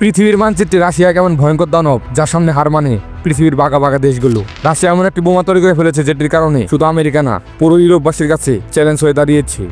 পৃথিবীর মানচিত্রে রাশিয়া কেমন ভয়ঙ্কর দানব, যার সামনে হার মানে পৃথিবীর বাঘা বাঘা দেশগুলো। রাশিয়া এমন একটি বোমা তৈরি করে ফেলেছে যেটির কারণে শুধু আমেরিকা না, পুরো ইউরোপবাসীর কাছে চ্যালেঞ্জ হয়ে দাঁড়িয়েছে।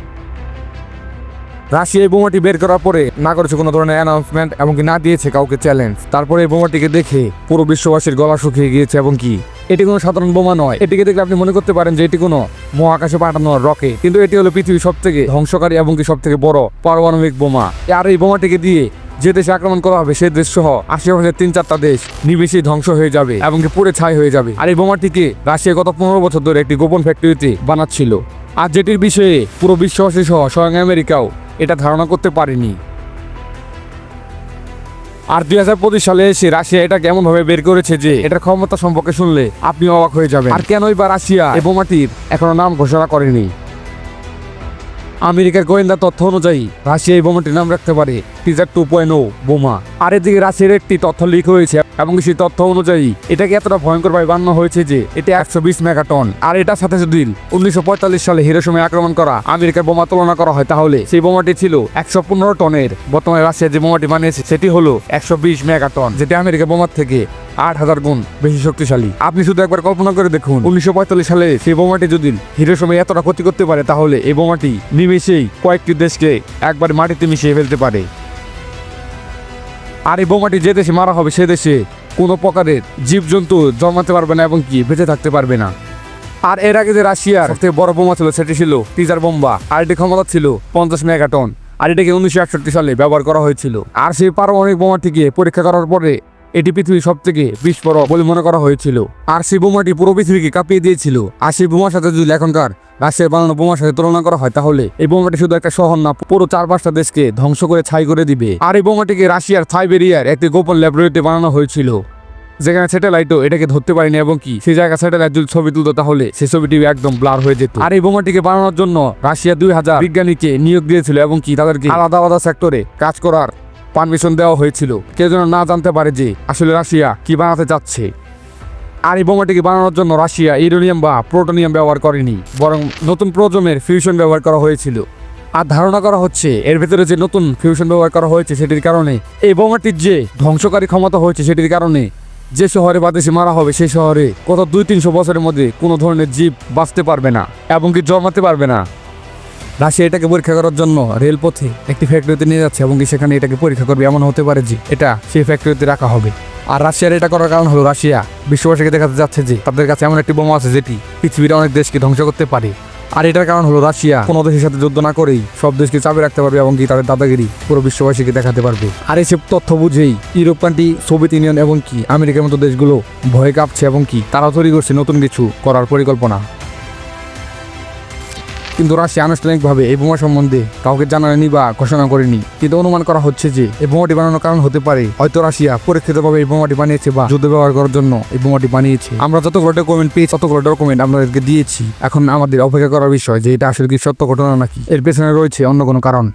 রাশিয়া এই বোমাটি বের করার পরে না করেছে কোনো ধরনের অ্যানাউন্সমেন্ট এবং না দিয়েছে কাউকে চ্যালেঞ্জ তারপরে এই বোমাটিকে দেখে পুরো বিশ্ববাসীর গলা শুকিয়ে গিয়েছে এবং কি? এটি কোনো সাধারণ বোমা নয়। এটিকে দেখলে আপনি মনে করতে পারেন যে এটি কোনো মহাকাশে পাঠানো রকে কিন্তু এটি হলো পৃথিবীর সব থেকে ধ্বংসকারী এবং কি সব থেকে বড় পারমাণবিক বোমা। আর এই বোমাটিকে দিয়ে যে দেশে আক্রমণ করা হবে, সেই দেশ সহ আশেপাশের তিন চারটা দেশ নিমেষেই ধ্বংস হয়ে যাবে এবং পুড়ে ছাই হয়ে যাবে। আর এই বোমাটিকে রাশিয়া গত পনেরো বছর ধরে একটি গোপন ফ্যাক্টরিতে বানাচ্ছিল। আর যেটির বিষয়ে পুরো বিশ্ববাসী সহ স্বয়ং আমেরিকাও এটা ধারণা করতে পারেনি। আর দুই হাজার পঁচিশ সালে এসে রাশিয়া এটা কেমন ভাবে বের করেছে যে এটার ক্ষমতা সম্পর্কে শুনলে আপনি অবাক হয়ে যাবেন। আর কেনই বা রাশিয়া এই বোমাটির এখনও নাম ঘোষণা করেনি? আমেরিকার গোয়েন্দা তথ্য অনুযায়ী, রাশিয়া এই বোমাটির নাম রাখতে পারে টিজার টু পয়েন্ট ও বোমা। আর এদিকে রাশিয়ার একটি তথ্য লিক হয়েছে, এবং সেই তথ্য অনুযায়ী, এটাকে এতটা ভয়ঙ্করভাবে বানানো হয়েছে যে, এটা একশো বিশ মেগাটন আর এটার সাথে যদি উনিশশো সালে হিরোসময় আক্রমণ করা আমেরিকার বোমা তুলনা করা হয়, তাহলে সেই বোমাটি ছিল একশো পনেরো টনের বর্তমানে রাশিয়া যে বোমাটি বানিয়েছে, সেটি হলো একশো বিশ মেগাটন যেটি আমেরিকার বোমার থেকে আট হাজার গুণ বেশি শক্তিশালী। আপনি শুধু একবার কল্পনা করে দেখুন, উনিশশো পঁয়তাল্লিশ সালে সেই বোমাটি যদি হিরো সময় এতটা ক্ষতি করতে পারে, তাহলে এই বোমাটি নিমেষেই কয়েকটি দেশকে একবার মাটিতে মিশিয়ে ফেলতে পারে। আর এই বোমাটি যে দেশে মারা হবে, সে দেশে কোনো প্রকারের জীবজন্তু জন্মাতে পারবে না এবং কি বেঁচে থাকতে পারবে না। আর এর আগে যে রাশিয়ার সবথেকে বড় বোমা ছিল, সেটি ছিল টিজার বোম্বা আর এটি ক্ষমতা ছিল পঞ্চাশ মেগাটন। আর এটাকে উনিশশো একষট্টি সালে ব্যবহার করা হয়েছিল। আর সেই পারমাণবিক বোমাটিকে পরীক্ষা করার পরে এটি পৃথিবীর সব থেকে বিস্ফোরক বলে মনে করা হয়েছিল। আর সেই বোমাটি পুরো পৃথিবীকে কাঁপিয়ে দিয়েছিল। আর সেই বোমার সাথে যদি এখনকার রাশিয়ার বানানো বোমার সাথে তুলনা করা হয় তাহলে এই বোমাটি শুধু একটা শহর না, পুরো চার পাঁচটা দেশকে ধ্বংস করে ছাই করে দিবে। আর এই বোমাটিকে রাশিয়ার সাইবেরিয়ার একটি গোপন ল্যাবরেটরিতে বানানো হয়েছিল। যেখানে স্যাটেলাইটও এটাকে ধরতে পারেনি এবং কি, সেই জায়গা স্যাটেলাইট যদি ছবি তুলতো তাহলে সেই ছবিটি একদম ব্লার হয়ে যেত। আর এই বোমাটিকে বানানোর জন্য রাশিয়া দুই হাজার বিজ্ঞানীকে নিয়োগ দিয়েছিল এবং কি তাদেরকে আলাদা আলাদা সেক্টরে কাজ করার পারমিশন দেওয়া হয়েছিল। কেউ যেন না জানতে পারে যে, আসলে রাশিয়া কি বানাতে চাচ্ছে। আর এই বোমাটিকে বানানোর জন্য রাশিয়া ইউরেনিয়াম বা প্রোটোনিয়াম ব্যবহার করেনি, বরং নতুন প্রজন্মের ফিউশন ব্যবহার করা হয়েছিল। আর ধারণা করা হচ্ছে, এর ভেতরে যে নতুন ফিউশন ব্যবহার করা হয়েছে সেটির কারণে, এই বোমাটির যে ধ্বংসকারী ক্ষমতা হয়েছে সেটির কারণে, যে শহরে বা দেশে মারা হবে সেই শহরে কত দুই তিনশো বছরের মধ্যে কোনো ধরনের জীব বাঁচতে পারবে না, এবং কি জন্মাতে পারবে না। রাশিয়া এটাকে পরীক্ষা করার জন্য রেলপথে একটি ফ্যাক্টরিতে নিয়ে যাচ্ছে এবং সেখানে এটাকে পরীক্ষা করবে এমন হতে পারে যে এটা সেই ফ্যাক্টরিতে রাখা হবে। আর রাশিয়ার এটা করার কারণ হলো রাশিয়া বিশ্ববাসীকে দেখাতে যাচ্ছে যে তাদের কাছে এমন একটি বোমা আছে যেটি পৃথিবীর অনেক দেশকে ধ্বংস করতে পারে। আর এটার কারণ হলো রাশিয়া কোনো দেশের সাথে যুদ্ধ না করেই সব দেশকে চাপে রাখতে পারবে এবং কি তাদের দাদাগিরি পুরো বিশ্ববাসীকে দেখাতে পারবে। আর এইসব তথ্য বুঝেই ইউরোপ কান্ট্রি সোভিয়েত ইউনিয়ন এবং কি আমেরিকার মতো দেশগুলো ভয়ে কাঁপছে এবং কি তারা তৈরি করছে নতুন কিছু করার পরিকল্পনা। কিন্তু রাশিয়া আনুষ্ঠানিকভাবে এই বোমা সম্বন্ধে কাউকে জানায়নি বা ঘোষণা করেনি। কিন্তু অনুমান করা হচ্ছে যে এই বোমাটি বানানোর কারণ হতে পারে। হয়তো রাশিয়া পরীক্ষিতভাবে এই বোমাটি বানিয়েছে বা যুদ্ধ ব্যবহার করার জন্য এই বোমাটি বানিয়েছে। আমরা যতগুলো ডকুমেন্ট পেয়েছি, ততগুলো ডকুমেন্ট আপনাদেরকে দিয়েছি। এখন আমাদের অপেক্ষা করার বিষয় যে এটা আসলে কি সত্য ঘটনা নাকি? এর পেছনে রয়েছে অন্য কোনো কারণ।